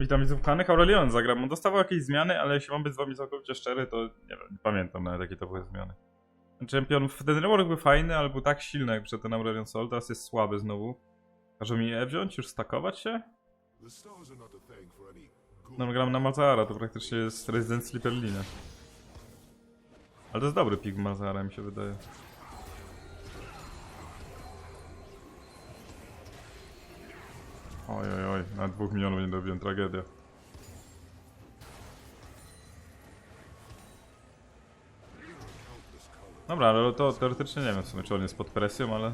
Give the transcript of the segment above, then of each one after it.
Witam widzów kochanych, Aurelion zagram. On dostawał jakieś zmiany, ale jeśli mam być z wami całkowicie szczery, to nie wiem, nie pamiętam nawet jakie to były zmiany. Champion, ten rework był fajny, ale był tak silny jak przed ten Aurelion Sol, teraz jest słaby znowu. Każą mi E wziąć, już stakować się? No gram na Malzahara, to praktycznie jest Resident Sleeper. Ale to jest dobry pik Malzahara mi się wydaje. Oj, oj, oj, na dwóch milionów nie dobiłem, tragedia. Dobra, ale to teoretycznie nie wiem w sumie, czy on jest pod presją, ale...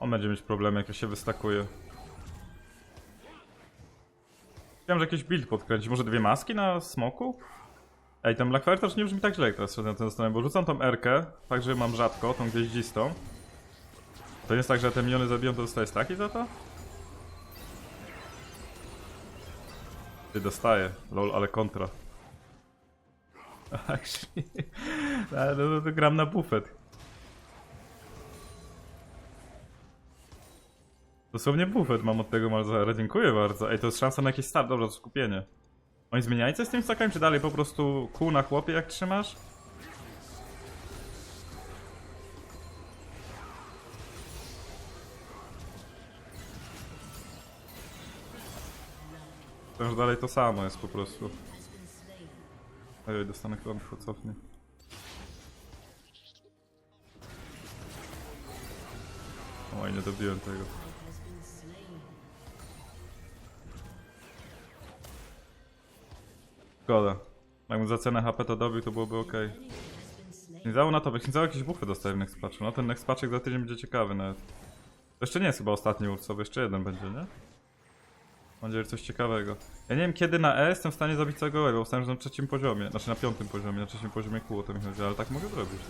On będzie mieć problemy, jak się wystakuje. Chciałem, że jakiś build podkręcić. Może dwie maski na smoku? Ej, ten Black Fire też nie brzmi tak źle, jak teraz się na tym zastanawiam, bo rzucam tą R-kę, tak, że mam rzadko, tą gwieździstą. To nie jest tak, że te miliony zabiją, to dostaję staki za to? Ty dostaję, lol, ale kontra. Actually, no, to gram na bufet. Dosłownie bufet mam od tego Malzahara, dziękuję bardzo. Ej, to jest szansa na jakiś start, dobra, to skupienie. Oni zmieniali coś z tym stakami, czy dalej po prostu kół na chłopie jak trzymasz? To już dalej to samo jest po prostu. Ej, dostanę klątwę, cofnie. Oj, nie dobiłem tego. Szkoda. Jakbym za cenę HP to dobił, to byłoby ok. Nie dało na to, nie dało jakieś buffy dostaję w next. No ten next za tydzień będzie ciekawy nawet. To jeszcze nie jest chyba ostatni urcowy, jeszcze jeden będzie, nie? Mam nadzieję, że coś ciekawego. Ja nie wiem kiedy na E jestem w stanie zabić całego łego, ustałem, że na trzecim poziomie, znaczy na piątym poziomie, na trzecim poziomie kół to mi chodzi, ale tak mogę zrobić.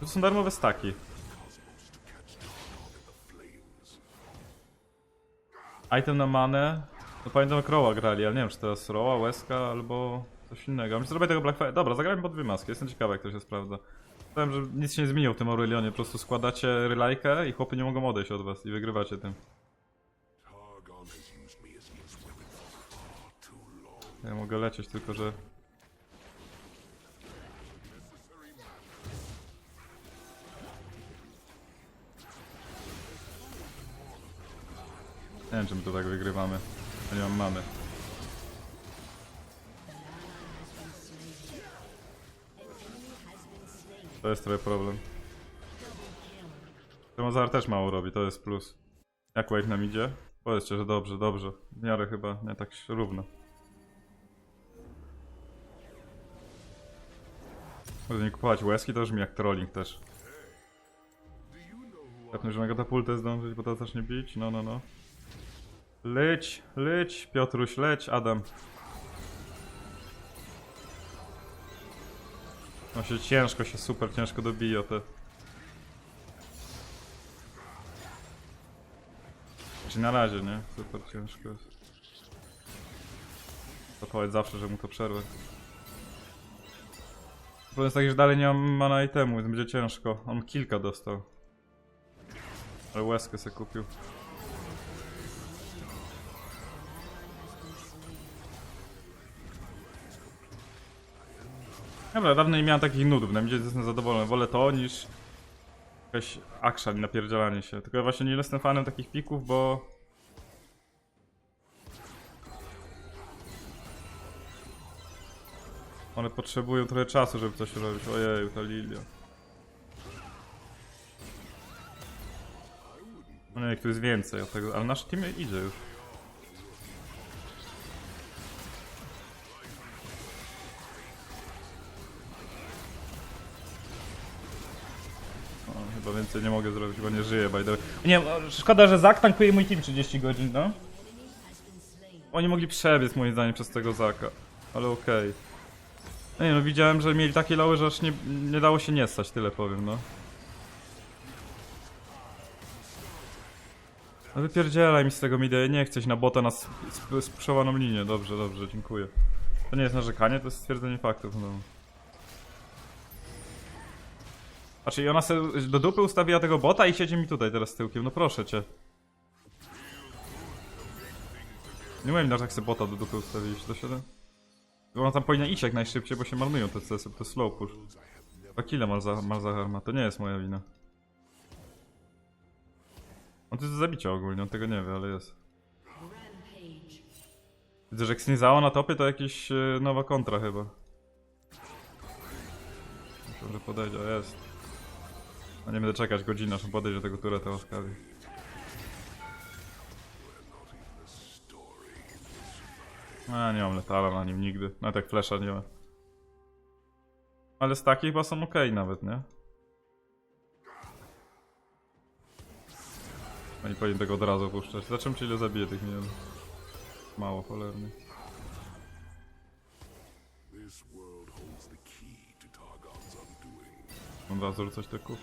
To są darmowe staki. Item na manę. No pamiętam jak grali, ale nie wiem czy teraz Roła, Weska albo coś innego. Myślę, zrobię tego Black. Dobra, zagrałem po dwie maski, jestem ciekawy jak to się sprawdza. Powiem, że nic się nie zmieniło w tym Aurelionie, po prostu składacie rylajkę i chłopy nie mogą odejść od was i wygrywacie tym. Ja mogę lecieć, tylko że... Nie wiem, czy my to tak wygrywamy. Ja nie mam mamy. To jest trochę problem. Temazar też mało robi, to jest plus. Jak Wave nam idzie? Powiedzcie, że dobrze, dobrze. W miarę chyba nie tak równo. Może nie kupować łezki, to brzmi jak trolling też. Pewnie, że na katapultę zdążyć, bo to zacznie bić. No, no, no. Leć, leć, Piotruś, leć, Adam. No się ciężko, się super ciężko dobija te. Czy na razie, nie? Super ciężko jest. To powiedz zawsze, że mu to przerwę. Problem jest taki, że dalej nie mam mana itemu, więc będzie ciężko. On kilka dostał. Ale łezkę se kupił. Dobra, dawno nie miałem takich nudów, na mnie jestem zadowolony. Wolę to niż jakaś action i napierdzielanie się. Tylko ja właśnie nie jestem fanem takich pików, bo... One potrzebują trochę czasu, żeby coś robić. Ojej, ta Lilia. No nie, tu jest więcej tego, ale nasz team idzie już. Więcej nie mogę zrobić, bo nie żyję, by the way. Nie, szkoda, że Zak tankuje mój team 30 godzin, no. Oni mogli przebiec moim zdaniem przez tego Zaka, ale okej. No nie no, widziałem, że mieli takie loły, że aż nie, nie dało się nie stać, tyle powiem, no. No wypierdzielaj mi z tego midea, nie iść na bota na sp- sp- spuszowaną linię, dobrze, dobrze, dziękuję. To nie jest narzekanie, to jest stwierdzenie faktów, no. Znaczy ona sobie do dupy ustawiła tego bota i siedzi mi tutaj teraz tyłkiem, no proszę cię. Nie mówię, że tak sobie bota do dupy ustawić, to się. Ona tam powinna iść jak najszybciej, bo się marnują te CS-y, to slow push. A kile Malza- Malzahar ma, to nie jest moja wina. On to jest do zabicia ogólnie, on tego nie wie, ale jest. Widzę, że jak Snizało na topie to jakiś e, nowa kontra chyba. Myślę, że podejdzie, jest. Nie będę czekać godziny, aż on podejdzie do tego tureta łaskawie. A, nie mam letala na nim nigdy. Nawet jak flesza nie ma. Ale staki chyba są ok nawet, nie? Oni powinni tego od razu puszczać. Zobaczymy czy ile zabije tych minionów. Mało, cholernie. Od razu rzucać te kuf.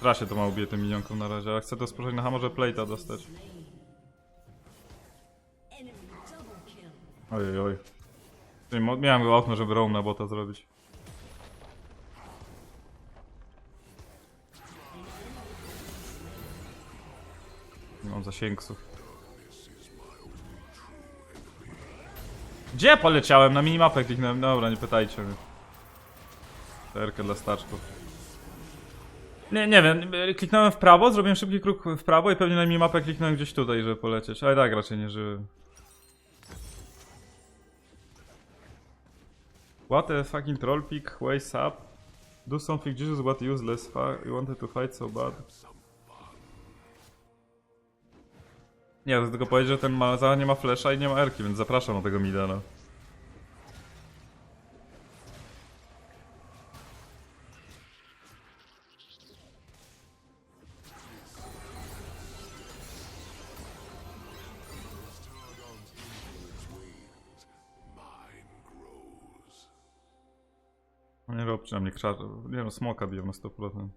Trasie to ma ubije tym minionkom na razie, ale chcę to spojrzeć na hammerze plate'a dostać. Ojej, oj. Miałem go okno, żeby roam na bota zrobić. Nie mam zasięgców. Gdzie poleciałem? Na minimapę kliknąłem. Dobra, nie pytajcie mnie. Terkę dla staczków. Nie, nie wiem, kliknąłem w prawo, zrobiłem szybki krok w prawo i pewnie na minimapę kliknąłem gdzieś tutaj, żeby polecieć. Ale tak, raczej nie żyłem. What the fucking troll pick, ways up. Do something Jesus what useless, fuck, you wanted to fight so bad. Nie, to tylko powiedzieć, że ten Malazar nie ma flesza i nie ma erki, więc zapraszam do tego mida, no. Przynajmniej krzar... Nie no, smoka biją na 100%.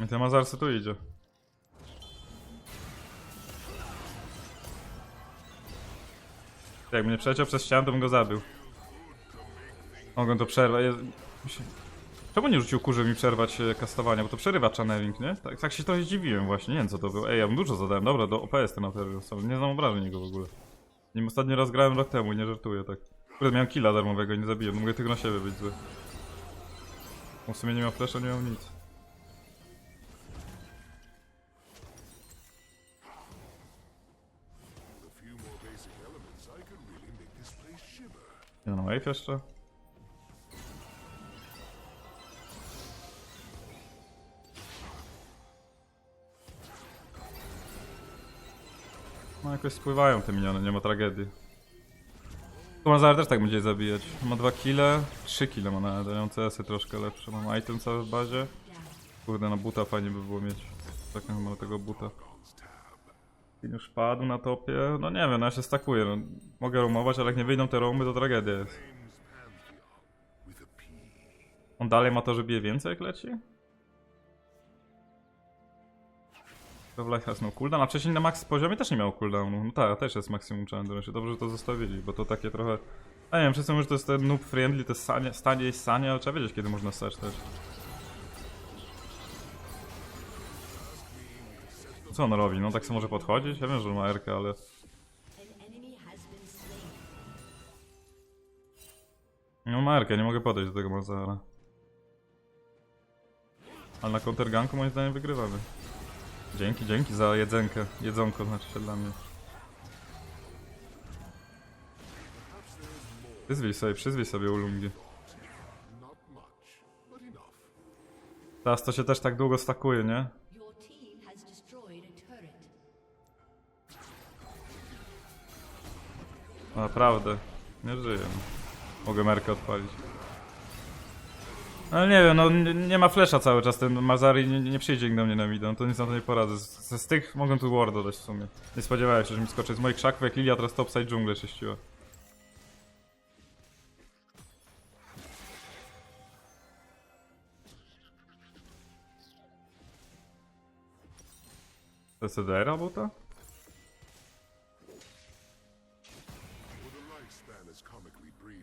I ten Mazarcy tu idzie. Jak mnie przeleciał przez ścianę, to bym go zabił. Mogę to przerwać. Jest... Czemu nie rzucił kurzy mi przerwać e, kastowania? Bo to przerywa channeling, nie? Tak, tak się trochę zdziwiłem właśnie, nie wiem co to było. Ej, ja mu dużo zadałem. Dobra, do OPS ten Aterius. Nie znam obrażeń jego w ogóle. Nim ostatni raz grałem rok temu, nie żartuję tak. Kurde, miałem killa darmowego nie zabiłem. Mogę tylko na siebie być zły. Bo w sumie nie miał flasha, nie miał nic. With a few No jakoś spływają te miniony, nie ma tragedii. Tu Mazar też tak będzie je zabijać. Ma 2 kile, 3 kile ma ja mam CS-y troszkę lepsze. Mam item cały w bazie. Kurde, na buta fajnie by było mieć. Tak chyba na tego buta. już padł na topie. No nie wiem, no ja się stakuję. No. Mogę roamować, ale jak nie wyjdą te roamy, to tragedia jest. On dalej ma to, że bije więcej jak leci? W Life has no cooldown, a wcześniej na max poziomie też nie miał cooldownu. No tak, też jest maksimum challenge. Dobrze, że to zostawili, bo to takie trochę... A nie wiem, wszyscy mówią, że to jest ten noob friendly, to sanie, stanie i sanie, ale trzeba wiedzieć kiedy można stać też. Co on robi? No tak sobie może podchodzić? Ja wiem, że ma RK, ale... No ma RK, nie mogę podejść do tego Mazara. Ale na counterganku moim zdaniem wygrywamy. Dzięki, dzięki za jedzenkę. Jedzonko znaczy się dla mnie. Przyzwij sobie, przyzwij sobie ulungi. Teraz to się też tak długo stakuje, nie? Naprawdę. Nie żyję. Mogę merkę odpalić. No nie wiem, no nie, nie ma flesza cały czas, ten Mazari nie, nie przyjdzie do mnie na mid, to nic na to nie poradzę. Z, z, z tych mogłem tu ward dodać w sumie. Nie spodziewałem się, że mi skoczy z moich szakwek, Lilia teraz topside dżunglę czyściła. To jest CDR-a buta?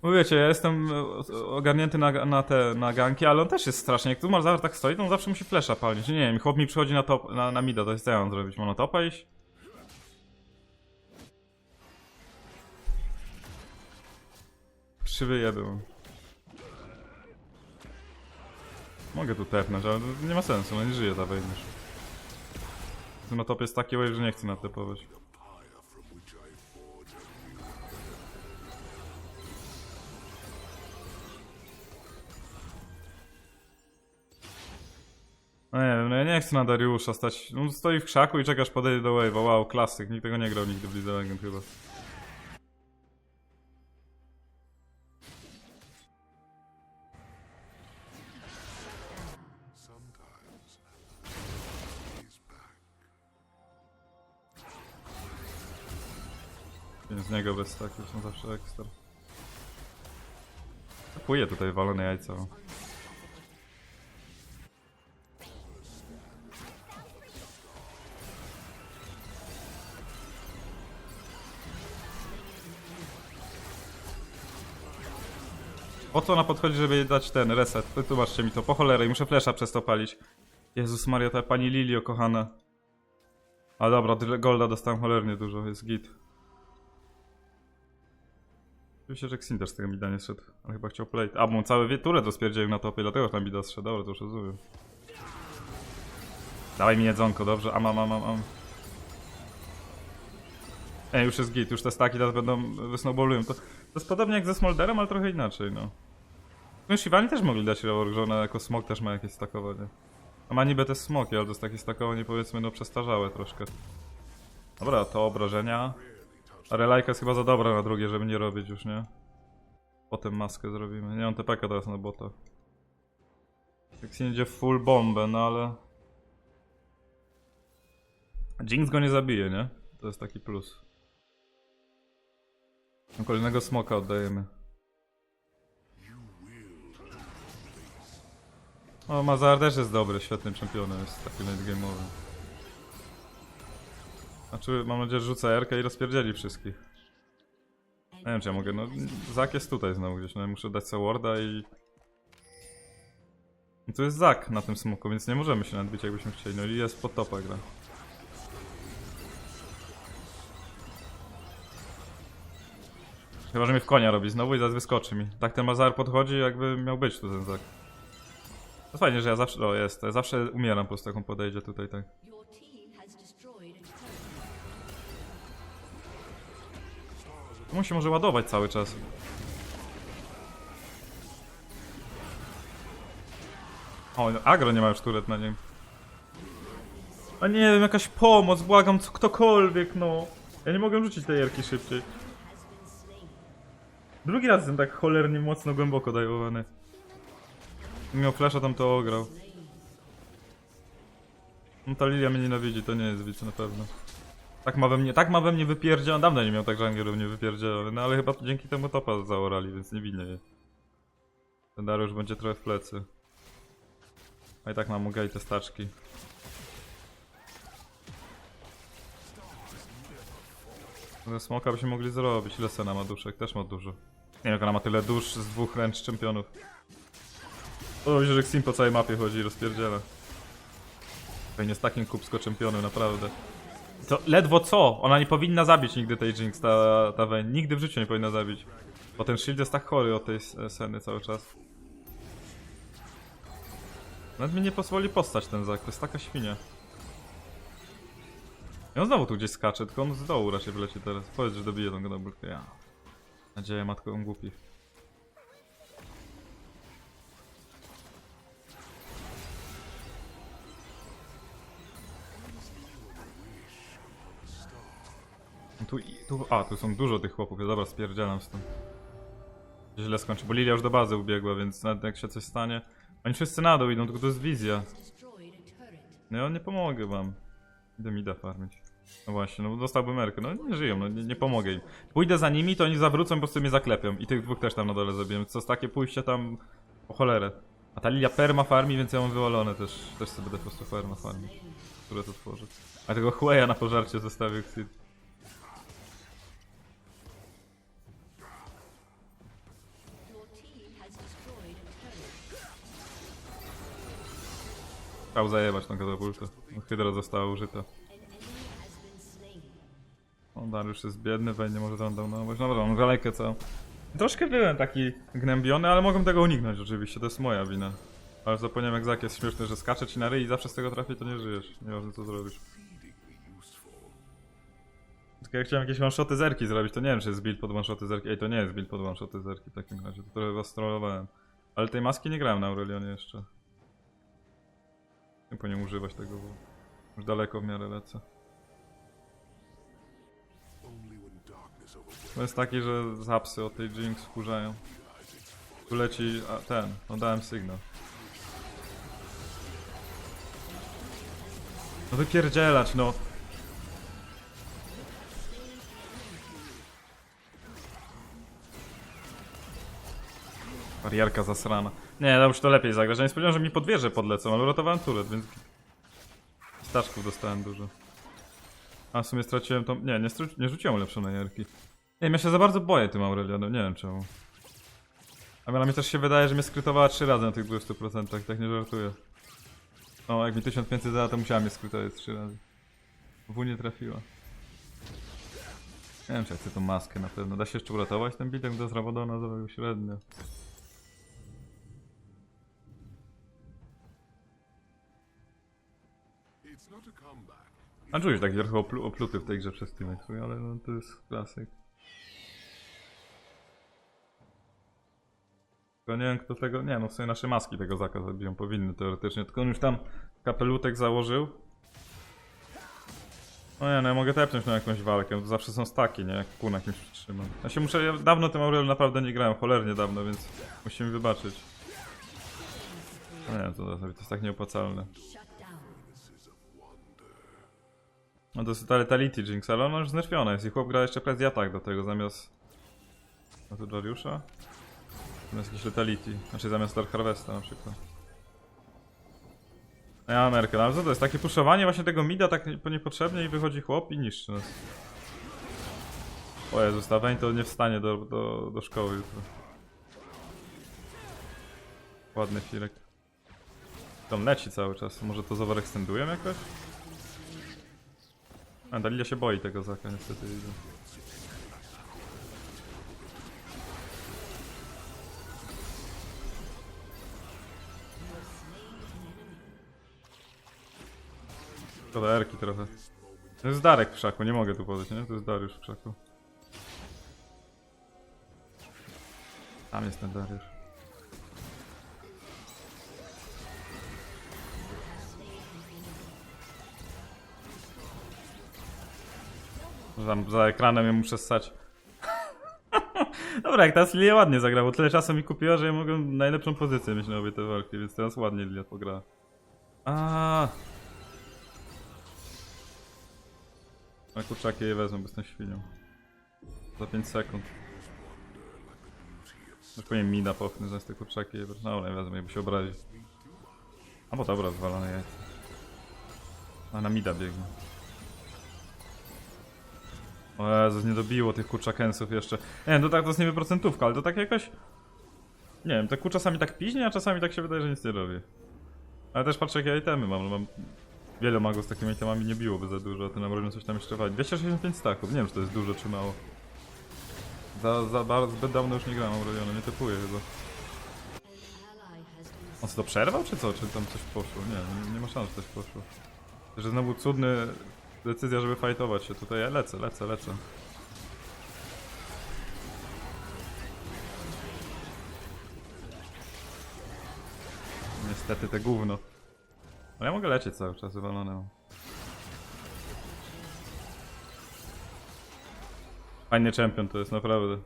Bo wiecie, ja jestem e, ogarnięty na, na te na ganki, ale on też jest strasznie. Jak tu Malzahar tak stoi, to on zawsze musi flesza palić. Nie wiem, chłop mi przychodzi na top, na, na mida, to jest co ja mam zrobić? Monotopa iść? Krzywy jeden. Mogę tu tepnąć, ale nie ma sensu, no nie żyje ta już. Na top jest taki wave, że nie chcę natepować. No nie wiem, no ja nie chcę na Dariusza stać. No stoi w krzaku i czekasz podejdzie do wave'a. Wow, klasyk. Nikt tego nie grał nigdy w Lidze Legend chyba. Nie z niego bez takiego są zawsze ekstra. Kupuje tutaj walone jajca. Po co ona podchodzi, żeby jej dać ten reset? Wytłumaczcie mi to, po cholerę, muszę flesza przez to palić. Jezus Maria, ta pani Lilio, kochana. A dobra, golda dostałem cholernie dużo, jest git. Oczywiście, że Xin też z tego mida nie szedł, ale chyba chciał plate. A, bo on cały wieturę to spierdzielił na topie, dlatego tam mida zszedł, dobra, to już rozumiem. Dawaj mi jedzonko, dobrze, a mam, mam, mam, mam. Ej, już jest git, już te staki teraz będą wysnowballują. To, to jest podobnie jak ze Smolderem, ale trochę inaczej, no. No Shivani też mogli dać rework, że ona jako smok też ma jakieś stakowanie. A ma niby te smoki, ale to jest takie stakowanie powiedzmy no przestarzałe troszkę. Dobra, to obrażenia. Relajka jest chyba za dobra na drugie, żeby nie robić już, nie? Potem maskę zrobimy. Nie mam TPK teraz na bota. Jak się idzie full bombę, no ale... Jinx go nie zabije, nie? To jest taki plus. No, Kolejnego smoka oddajemy. O, Mazar też jest dobry, świetnym czempionem, jest taki late game'owy. Znaczy, mam nadzieję, że rzucę R-kę i rozpierdzieli wszystkich. Nie wiem, czy ja mogę, no... Zak jest tutaj znowu gdzieś, no muszę dać sobie warda i... No tu jest Zak na tym smoku, więc nie możemy się nadbić jakbyśmy chcieli, no i jest pod topa gra. Chyba, że mnie w konia robi znowu i zaraz wyskoczy mi. Tak ten Mazar podchodzi, jakby miał być tu ten Zak. To fajnie, że ja zawsze, o jest, ja zawsze umieram po prostu jak on podejdzie tutaj, tak. Turret. On się może ładować cały czas. O, agro nie ma już turet na nim. A nie wiem, jakaś pomoc, błagam, co, ktokolwiek, no. Ja nie mogę rzucić tej jerki szybciej. Drugi raz jestem tak cholernie mocno głęboko dajowany. Miał flasha, tam to ograł. No ta Lilia mnie nienawidzi, to nie jest widz na pewno. Tak ma we mnie, tak ma we mnie. Dawno nie miał tak żangierów mnie wypierdzielony, no ale chyba dzięki temu topa zaorali, więc nie winnie jej. Ten Dariusz będzie trochę w plecy. A i tak mam mu te staczki. Ze smoka byśmy mogli zrobić. Ile Sena ma duszek? Też ma dużo. Nie wiem jak ona ma tyle dusz z dwóch ręcz czempionów. O, że Xin po całej mapie chodzi i rozpierdziela. Pewnie z takim kubsko czempionem, naprawdę. To ledwo co? Ona nie powinna zabić nigdy tej Jinx, ta, ta Vayne. Nigdy w życiu nie powinna zabić. Bo ten shield jest tak chory od tej s- Seny cały czas. Nawet mi nie pozwoli postać ten Zak, to jest taka świnia. I on znowu tu gdzieś skacze, tylko on z dołu raczej wleci teraz. Powiedz, że dobije tą godobulkę, ja. Nadzieję matką głupi. Tu, tu, a, tu są dużo tych chłopów, ja dobra, spierdzielam z tym. Źle skończy, bo Lilia już do bazy ubiegła, więc nawet jak się coś stanie... Oni wszyscy na dół idą, tylko to jest wizja. No ja nie pomogę wam. Idę mida farmić. No właśnie, no dostałbym merkę, no nie żyją, no nie, nie pomogę im. Pójdę za nimi, to oni zawrócą, po prostu mnie zaklepią. I tych dwóch też tam na dole zabiję, co jest takie pójście tam... O cholerę. A ta Lilia perma farmi, więc ja mam wywalone też. Też sobie będę po prostu perma farmić. które to tworzy. A tego Hueya na pożarcie zostawił Xid. Chciał zajebać tą katapultę. Hydra została użyta. An enemy has been slain. O, Dariusz jest biedny, będzie może tam dał na no dobra, mam galejkę całą. Troszkę byłem taki gnębiony, ale mogłem tego uniknąć oczywiście, to jest moja wina. Ale zapomniałem jak Zak jest śmieszny, że skacze ci na ryj i zawsze z tego trafi, to nie żyjesz. Nieważne co zrobisz. Tylko ja chciałem jakieś one-shoty zerki zrobić, to nie wiem czy jest build pod one-shoty zerki. Ej, to nie jest build pod one-shoty zerki w takim razie, to trochę was strollowałem. Ale tej maski nie grałem na Aurelionie jeszcze. Nie powinien używać tego, bo już daleko w miarę lecę. To jest taki, że zapsy od tej Jinx wkurzają. Tu leci a, ten, no dałem sygnał. No wypierdzielać, no. Barierka zasrana. Nie, no już to lepiej zagrać. Ja nie spodziewałem, że mi pod wieżę podlecą, ale uratowałem turet, więc... Staczków dostałem dużo. A w sumie straciłem tą... Nie, nie, stru- nie rzuciłem ulepszonej jarki. Nie ja się za bardzo boję tym Aurelionem, nie wiem czemu. A mi też się wydaje, że mnie skrytowała trzy razy na tych 200%, tak nie żartuję. No, jak mi 1500 dała, to musiała mnie skrytować trzy razy. W nie trafiła. Nie wiem, czy ja chcę tą maskę na pewno. Da się jeszcze uratować ten bitek do Rabadona zrobił średnio. A czuję tak trochę oplu opluty w tej grze przez teamek, ale no, to jest klasyk. Tylko nie wiem kto tego, nie no w sumie nasze maski tego zaka zabiją, powinny teoretycznie, tylko on już tam kapelutek założył. No nie no ja mogę tepnąć na jakąś walkę, to zawsze są staki, nie? Jak pół na jakimś przytrzymam. Ja się muszę, ja dawno tym Aurel naprawdę nie grałem, cholernie dawno, więc musimy wybaczyć. No nie, to, to jest tak nieopłacalne. No to jest Totality Jinx, ale ona już znerfiona jest i chłop gra jeszcze presję atak do tego zamiast... No to Dariusza? Zamiast jakiś Letality, znaczy zamiast Dark Harvesta na przykład. Ja Merkę, no ale co to jest? Takie puszowanie właśnie tego mida tak nie- niepotrzebnie i wychodzi chłop i niszczy nas. O Jezus, ta to nie wstanie do, do, do szkoły jutro. Ładny chwilek. Tam leci cały czas, może to zoverextendują jakoś? A Dalilia się boi tego Zaka, niestety widzę. Szkoda Erki trochę. To jest Darek w nie mogę tu podejść, nie? To jest Dariusz w. Tam jest ten Dariusz. Tam za ekranem ja muszę ssać. Dobra, jak teraz Lilia ładnie zagrała, bo tyle czasu mi kupiła, że ja mogę najlepszą pozycję mieć na obie te walki, więc teraz ładnie Lilia pograła. A. Na kurczaki je wezmę, bo jestem świnią. Za 5 sekund. Już powinien mida popchnę, zamiast te kurczaki je wezmę. Dobra, wezmę, jakby się obrazi. A bo dobra, zwalone jajce. A na mida biegnie. O Jezus, nie dobiło tych kurczakensów jeszcze. Nie wiem, to tak to jest niby procentówka, ale to tak jakoś... Nie wiem, kurcza czasami tak piźnie, a czasami tak się wydaje, że nic nie robi. Ale też patrzę jakie itemy mam, mam... Wiele magów z takimi itemami nie biłoby za dużo, a ty nam robią coś tam jeszcze walić. 265 staków, nie wiem czy to jest dużo czy mało. Za, za bardzo, zbyt dawno już nie grałem Aureliona, nie typuję chyba. On co to przerwał czy co? Czy tam coś poszło? Nie, nie, nie ma szans, że coś poszło. Że znowu cudny decyzja, żeby fightować się tutaj. Ja lecę, lecę, lecę. Niestety te gówno. Ale ja mogę lecieć cały czas, wywalone. mam. Fajny champion to jest, naprawdę.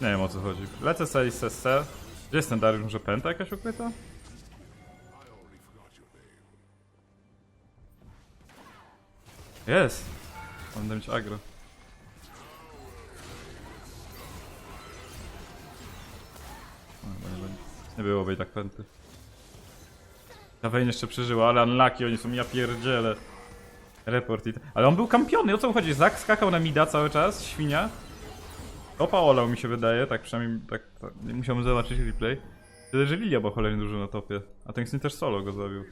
Nie wiem o co chodzi. Lecę sobie SC. Gdzie jest ten Dariusz? Może pęta jakaś ukryta? Jest! Będę mieć agro. No, nie, nie byłoby i tak pęty. Ta Vayne jeszcze przeżyła, ale unlucky oni są, ja pierdzielę. Report it. Ale on był kampiony, o co mu chodzi? Zak skakał na mida cały czas, świnia. Topa olał mi się wydaje, tak przynajmniej, tak, tak zobaczyć replay. Tyle, że Lilia była cholernie dużo na topie. A ten Xin też solo go zabił.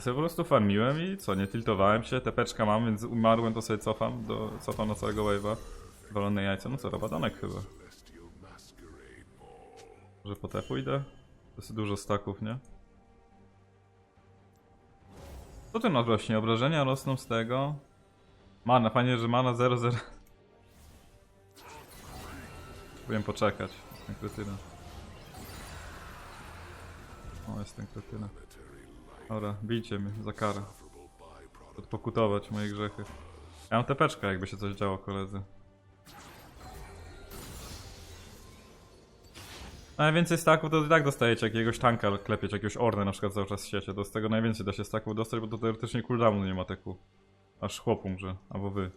A sobie po prostu farmiłem i co, nie tiltowałem się, tepeczka mam, więc umarłem, to sobie cofam, do, cofam na całego wave'a. Walone jajce, no co, rabadanek chyba. Może po te pójdę? To jest dużo staków, nie? Co masz właśnie? Obrażenia rosną z tego. Mana, fajnie, że mana 0-0. Powinien poczekać. Jestem kretyna. O, jestem kretyna. Dobra, bijcie mnie za karę. Odpokutować moje grzechy. Ja mam tepeczkę, jakby się coś działo, koledzy. Najwięcej staków to i tak dostajecie jakiegoś tanka klepieć, jakiegoś ornę na przykład cały czas siecie. To z tego najwięcej da się staków dostać, bo to teoretycznie cooldownu nie ma teku. Aż chłop umrze, albo wy.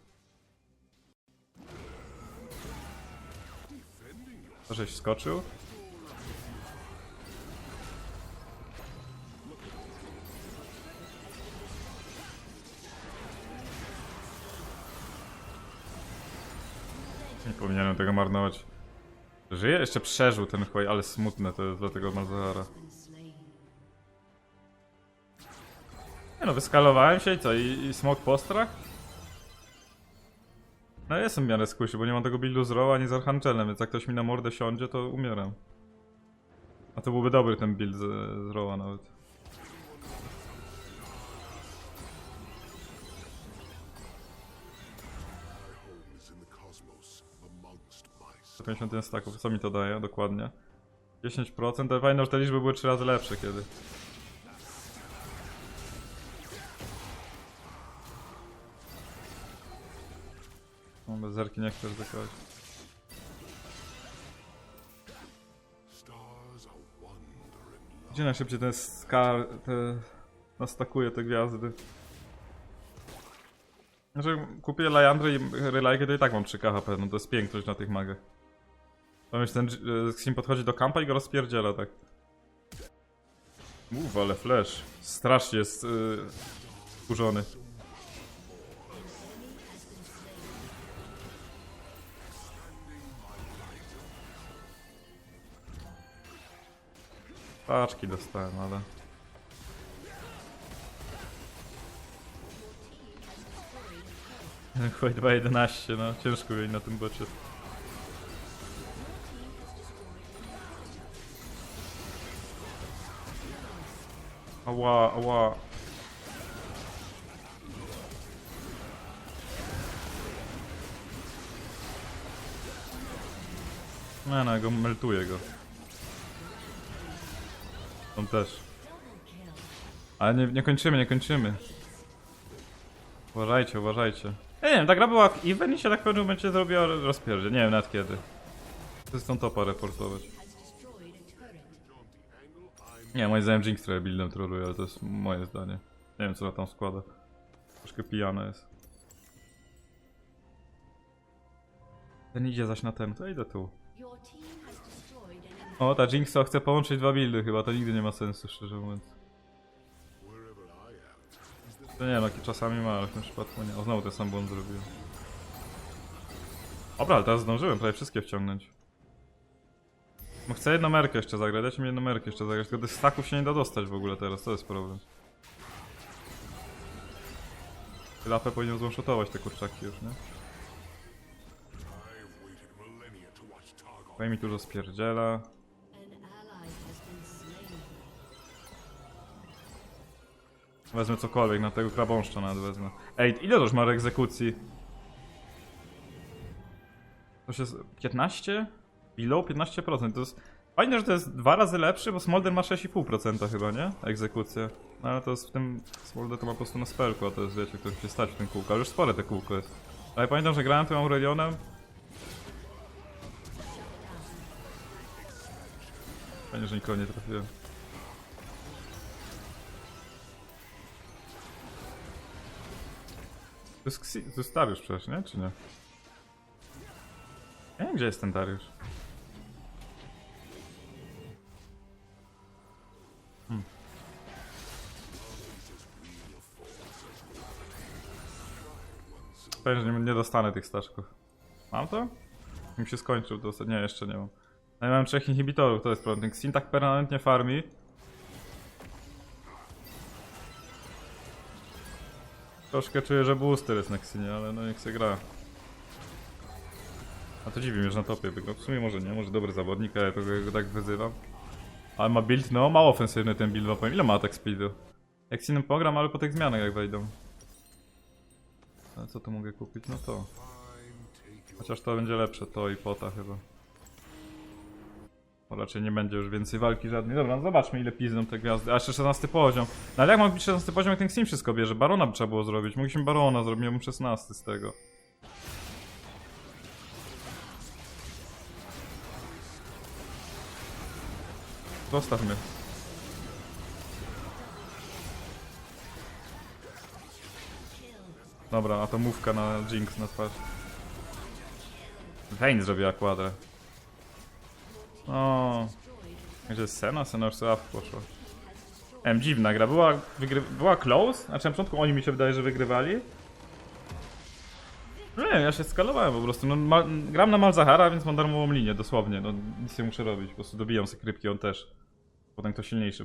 To żeś Nie powinienem tego marnować. Żyje? Jeszcze przeżył ten chłoj, ale smutne to jest dla tego Malzahara. Nie no, wyskalowałem się i co? I, i smok postrach? No jestem w miarę skusi, bo nie mam tego buildu z Row ani z Archanczelem, więc jak ktoś mi na mordę siądzie, to umieram. A to byłby dobry ten build z, z Rowa nawet. 151 staków, co mi to daje dokładnie? 10%, ale pamiętam, że te liczby były 3 razy lepsze kiedy. No, bez zerki nie are wandering Gdzie najszybciej ten skar... te... nastakuje te gwiazdy? Znaczy, kupię Lajandry i Relajkę, to i tak mam 3 KHP, no to jest piękność na tych magach. Pamięć, ten e, Xin podchodzi do kampa i go rozpierdziela, tak. Uff, ale flash. Strasznie jest yy, kurzony. Paczki dostałem, ale... Chuj 2.11, no ciężko jej na tym bocie. Ała, ała. No, no, go meltuje go. On też. Ale nie, nie kończymy, nie kończymy. Uważajcie, uważajcie. Ja nie wiem, ta gra była jak event i się tak w pewnym momencie zrobiła rozpierdzie. Nie wiem nawet kiedy. Chcę tą topa reportować. Nie, moim zdaniem Jinx trochę buildem troluje, ale to jest moje zdanie. Nie wiem co ona tam składa. Troszkę pijana jest. Ten idzie zaś na ten, to idę tu. O, ta Jinx to chce połączyć dwa buildy chyba, to nigdy nie ma sensu, szczerze mówiąc. To nie no, czasami ma, ale w tym przypadku nie. O, znowu ten sam błąd zrobiłem. Dobra, ale teraz zdążyłem prawie wszystkie wciągnąć. No chcę jedną merkę jeszcze zagrać, dajcie mi jedną merkę jeszcze zagrać, tylko tych staków się nie da dostać w ogóle teraz, to jest problem. Lapę powinien złąszotować te kurczaki już, nie? Tutaj mi dużo spierdziela. Wezmę cokolwiek, na tego krabąszcza nawet wezmę. Ej, ile to już ma egzekucji? To się... z- 15? Below 15%, to jest... Fajne, że to jest dwa razy lepszy, bo Smolder ma 6,5% chyba, nie? Egzekucja. No ale to jest w tym... Smolder to ma po prostu na spelku, a to jest, wiecie, który się stać w tym kółku. Ale już spore te kółko jest. Ale pamiętam, że grałem tym Aurelionem. Fajnie, że nikogo nie trafiłem. To jest, Xi- to jest Dariusz przecież, nie? Czy nie? Nie wiem, gdzie jest ten Dariusz. Że nie, dostanę tych staszków. Mam to? Mi się skończył, to nie, jeszcze nie mam. No ja mam trzech inhibitorów, to jest problem. Ten Xin tak permanentnie farmi. Troszkę czuję, że booster jest na Xinie, ale no niech się gra. A to dziwi mnie, że na topie wygrał. W sumie może nie, może dobry zawodnik, ale ja go tak wyzywam. Ale ma build, no mało ofensywny ten build, no powiem. Ile ma atak speedu? Jak Xinem pogram, ale po tych zmianach jak wejdą. A co tu mogę kupić? No to. Chociaż to będzie lepsze, to i pota chyba. Bo raczej nie będzie już więcej walki żadnej. Dobra, no zobaczmy ile pizną te gwiazdy. A jeszcze 16 poziom. No ale jak mam być 16 poziom, jak ten Sim wszystko bierze? Barona by trzeba było zrobić. Mogliśmy Barona zrobić, miałbym 16 z tego. Zostaw mnie. Dobra, a to mówka na Jinx na twarz. Vayne zrobiła kładę. O, Gdzie jest Sena? Sena już sobie poszła. Em, dziwna gra. Była, wygry... była close? Znaczy na początku oni mi się wydaje, że wygrywali. No Nie, ja się skalowałem po prostu. No, ma... Gram na Malzahara, więc mam darmową linię, dosłownie. No, nic nie muszę robić. Po prostu dobijam sobie krypki, on też. Potem kto silniejszy będzie.